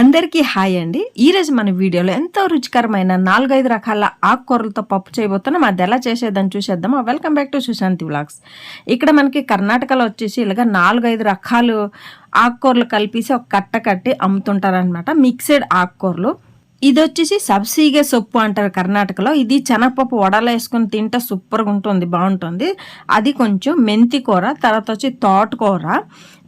అందరికీ హాయ్ అండి. ఈరోజు మన వీడియోలో ఎంతో రుచికరమైన నాలుగైదు రకాల ఆకుకూరలతో పప్పు చేయబోతున్నాం. అది ఎలా చేసేదని చూసేద్దామా? Welcome back to Sushanti vlogs ఇక్కడ మనకి కర్ణాటకలో వచ్చేసి ఇలాగ నాలుగైదు రకాలు ఆకుకూరలు కలిపేసి ఒక కట్ట కట్టి అమ్ముతుంటారనమాట మిక్సెడ్ ఆకుకూరలు. ఇది వచ్చేసి సబ్సీగే సొప్పు అంటారు కర్ణాటకలో. ఇది శనగపప్పు వడలు వేసుకొని తింటే సూపర్గా ఉంటుంది బాగుంటుంది. అది కొంచెం మెంతి కూర తర్వాత వచ్చి తోటకూర.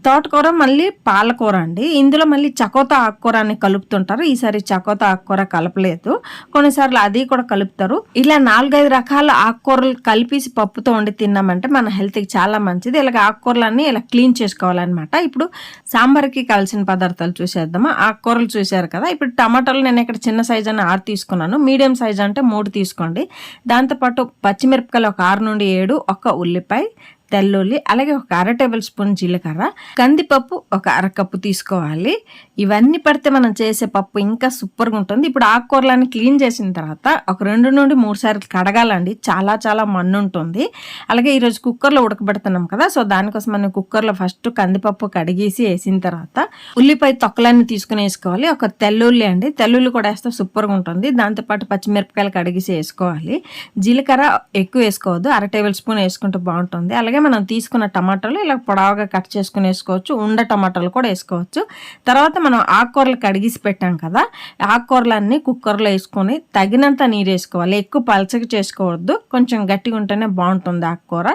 తోటకూర మళ్ళీ పాలకూర అండి. ఇందులో మళ్ళీ చకోత ఆకుకూర అని కలుపుతుంటారు. ఈసారి చకోత ఆకుకూర కలపలేదు. కొన్నిసార్లు అది కూడా కలుపుతారు. ఇలా నాలుగైదు రకాల ఆకుకూరలు కలిపేసి పప్పుతో వండి తిన్నామంటే మన హెల్త్కి చాలా మంచిది. ఇలాగ ఆకుకూరలన్నీ ఇలా క్లీన్ చేసుకోవాలన్నమాట. ఇప్పుడు సాంబార్కి కావాల్సిన పదార్థాలు చూసేద్దామా? ఆకుకూరలు చూసారు కదా. ఇప్పుడు టమాటాలు నేను ఇక్కడ చిన్న సైజ్ అని ఆరు తీసుకున్నాను. మీడియం సైజ్ అంటే మూడు తీసుకోండి. దాంతోపాటు పచ్చిమిరపకాయలు ఒక ఆరు నుండి ఏడు ఒక ఉల్లిపాయ తెల్లుల్లి అలాగే ఒక అర టేబుల్ స్పూన్ జీలకర్ర కందిపప్పు ఒక అరకప్పు తీసుకోవాలి. ఇవన్నీ పడితే మనం చేసే పప్పు ఇంకా సూపర్గా ఉంటుంది. ఇప్పుడు ఆకుకూరలన్నీ క్లీన్ చేసిన తర్వాత ఒక రెండు నుండి మూడు సార్లు కడగాలండి. చాలా చాలా మన్ను ఉంటుంది. అలాగే ఈరోజు కుక్కర్లో ఉడకబెడుతున్నాం కదా సో దానికోసం మనం కుక్కర్లో ఫస్ట్ కందిపప్పు కడిగేసి వేసిన తర్వాత ఉల్లిపాయ తొక్కలన్నీ తీసుకుని వేసుకోవాలి. ఒక తెల్లుల్లి అండి. తెల్లుల్లి కూడా వేస్తే సూపర్గా ఉంటుంది. దాంతోపాటు పచ్చిమిరపకాయలు కడిగేసి వేసుకోవాలి. జీలకర్ర ఎక్కువ వేసుకోవద్దు. అర టేబుల్ స్పూన్ వేసుకుంటే బాగుంటుంది. అలాగే మనం తీసుకున్న టమాటాలు ఇలా పొడవగా కట్ చేసుకుని వేసుకోవచ్చు ఉండ టమాటాలు కూడా వేసుకోవచ్చు. తర్వాత మనం ఆకుకూరలు కడిగిసి పెట్టాం కదా ఆకుకూరలన్నీ కుక్కర్లో వేసుకొని తగినంత నీరు వేసుకోవాలి. ఎక్కువ పలచగా చేసుకోవద్దు కొంచెం గట్టిగా ఉంటేనే బాగుంటుంది ఆకుకూర.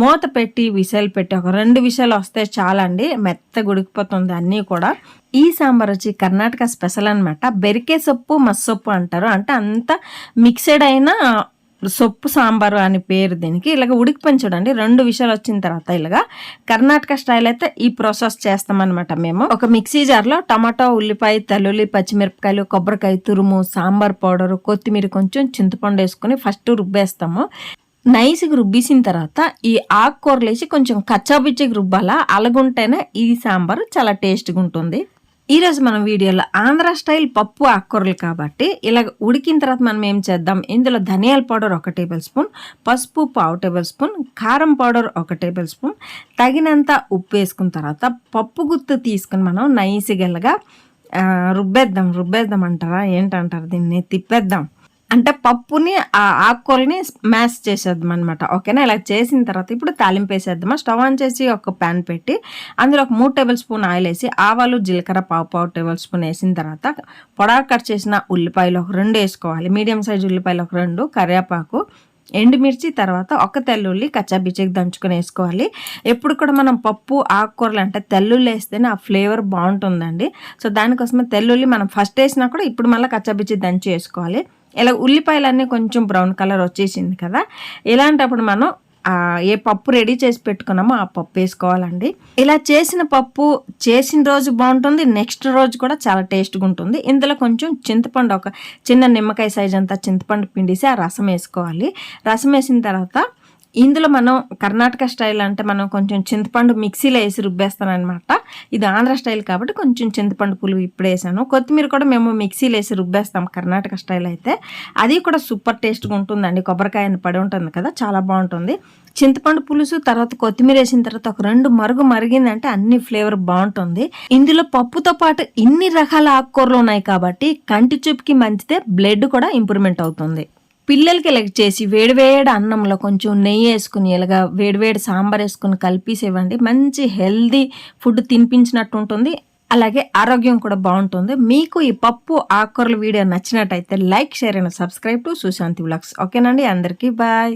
మూత పెట్టి విసలు పెట్టి ఒక రెండు విసలు వస్తే చాలండి మెత్త ఉడికిపోతుంది అన్నీ కూడా. ఈ సాంబార్ వచ్చి కర్ణాటక స్పెషల్ అనమాట బెరికే సొప్పు మస్సొప్పు అంటారు. అంటే అంత మిక్సెడ్ అయిన సొప్పు సాంబారు అని పేరు దీనికి. ఇలాగ ఉడికిపోయి చూడండి రెండు విషయాలు వచ్చిన తర్వాత ఇలాగా కర్ణాటక స్టైల్ అయితే ఈ ప్రాసెస్ చేస్తామన్నమాట మేము. ఒక మిక్సీ జార్లో టమాటో ఉల్లిపాయ తల్లుల్లి పచ్చిమిరపకాయలు కొబ్బరికాయ తురుము సాంబార్ పౌడర్ కొత్తిమీర కొంచెం చింతపండు వేసుకొని ఫస్ట్ రుబ్బేస్తాము. నైస్గా రుబ్బేసిన తర్వాత ఈ ఆకుకూరలు వేసి కొంచెం కచ్చాబిచ్చికి రుబ్బాలా. అలాగుంటేనే ఈ సాంబార్ చాలా టేస్ట్గా ఉంటుంది. ఈరోజు మనం వీడియోలో ఆంధ్ర స్టైల్ పప్పు ఆకుకూరలు కాబట్టి ఇలా ఉడికిన తర్వాత మనం ఏం చేద్దాం? ఇందులో ధనియాల పౌడర్ ఒక టేబుల్ స్పూన్ పసుపు పావు టేబుల్ స్పూన్ కారం పౌడర్ ఒక టేబుల్ స్పూన్ తగినంత ఉప్పు వేసుకున్న తర్వాత పప్పు గుత్తు తీసుకుని మనం నైసిగల్గా రుబ్బేద్దాం. రుబ్బేద్దాం అంటారా? ఏంటంటారు దీన్ని? తిప్పేద్దాం. అంటే పప్పుని ఆ ఆకుకూరని మ్యాష్ చేసేద్దాం అనమాట ఓకేనా? ఇలా చేసిన తర్వాత ఇప్పుడు తాలింపు వేసేద్దామా? స్టవ్ ఆన్ చేసి ఒక ప్యాన్ పెట్టి అందులో ఒక మూడు టేబుల్ స్పూన్ ఆయిల్ వేసి ఆవాలు జీలకర్ర పావు పావు టేబుల్ స్పూన్ వేసిన తర్వాత పొడా కట్ చేసిన ఉల్లిపాయలు ఒక రెండు వేసుకోవాలి. మీడియం సైజ్ ఉల్లిపాయలు ఒక రెండు కరివేపాకు ఎండుమిర్చి తర్వాత ఒక తెల్లుల్లి కచ్చాబిచ్చికి దంచుకొని వేసుకోవాలి. ఎప్పుడు కూడా మనం పప్పు ఆకుకూరలు అంటే తెల్లుల్లి వేస్తేనే ఆ ఫ్లేవర్ బాగుంటుందండి. సో దానికోసమే తెల్లుల్లి మనం ఫస్ట్ వేసినా కూడా ఇప్పుడు మళ్ళీ కచ్చాబిచ్చి దంచి వేసుకోవాలి. ఇలా ఉల్లిపాయలన్నీ కొంచెం బ్రౌన్ కలర్ వచ్చేసింది కదా. ఇలాంటప్పుడు మనం ఏ పప్పు రెడీ చేసి పెట్టుకున్నామో ఆ పప్పు వేసుకోవాలండి. ఇలా చేసిన పప్పు చేసిన రోజు బాగుంటుంది నెక్స్ట్ రోజు కూడా చాలా టేస్ట్గా ఉంటుంది. ఇందులో కొంచెం చింతపండు ఒక చిన్న నిమ్మకాయ సైజ్ అంతా చింతపండు పిండిసి ఆ రసం వేసుకోవాలి. రసం వేసిన తర్వాత ఇందులో మనం కర్ణాటక స్టైల్ అంటే మనం కొంచెం చింతపండు మిక్సీలో వేసి రుబ్బేస్తానమాట ఇది ఆంధ్ర స్టైల్ కాబట్టి కొంచెం చింతపండు పులు ఇప్పుడు వేసాను. కొత్తిమీర కూడా మేము మిక్సీలో వేసి రుబ్బేస్తాం కర్ణాటక స్టైల్ అయితే. అది కూడా సూపర్ టేస్ట్గా ఉంటుందండి. కొబ్బరికాయ పడి ఉంటుంది కదా చాలా బాగుంటుంది. చింతపండు పులుసు తర్వాత కొత్తిమీర వేసిన తర్వాత ఒక రెండు మరుగు మరిగిందంటే అన్ని ఫ్లేవర్ బాగుంటుంది. ఇందులో పప్పుతో పాటు ఇన్ని రకాల ఆకుకూరలు ఉన్నాయి కాబట్టి కంటి చూపుకి మంచిదే బ్లడ్ కూడా ఇంప్రూవ్మెంట్ అవుతుంది. పిల్లలకి ఎలెక్ట్ చేసి వేడివేడి అన్నంలో కొంచెం నెయ్యి వేసుకుని ఇలాగా వేడివేడి సాంబార్ వేసుకుని కలిపేసి ఇవ్వండి. మంచి హెల్దీ ఫుడ్ తినిపించినట్టు ఉంటుంది. అలాగే ఆరోగ్యం కూడా బాగుంటుంది. మీకు ఈ పప్పు ఆకుకూరల వీడియో నచ్చినట్టయితే like share and subscribe to Sushanti vlogs ఓకేనండి? అందరికీ బాయ్.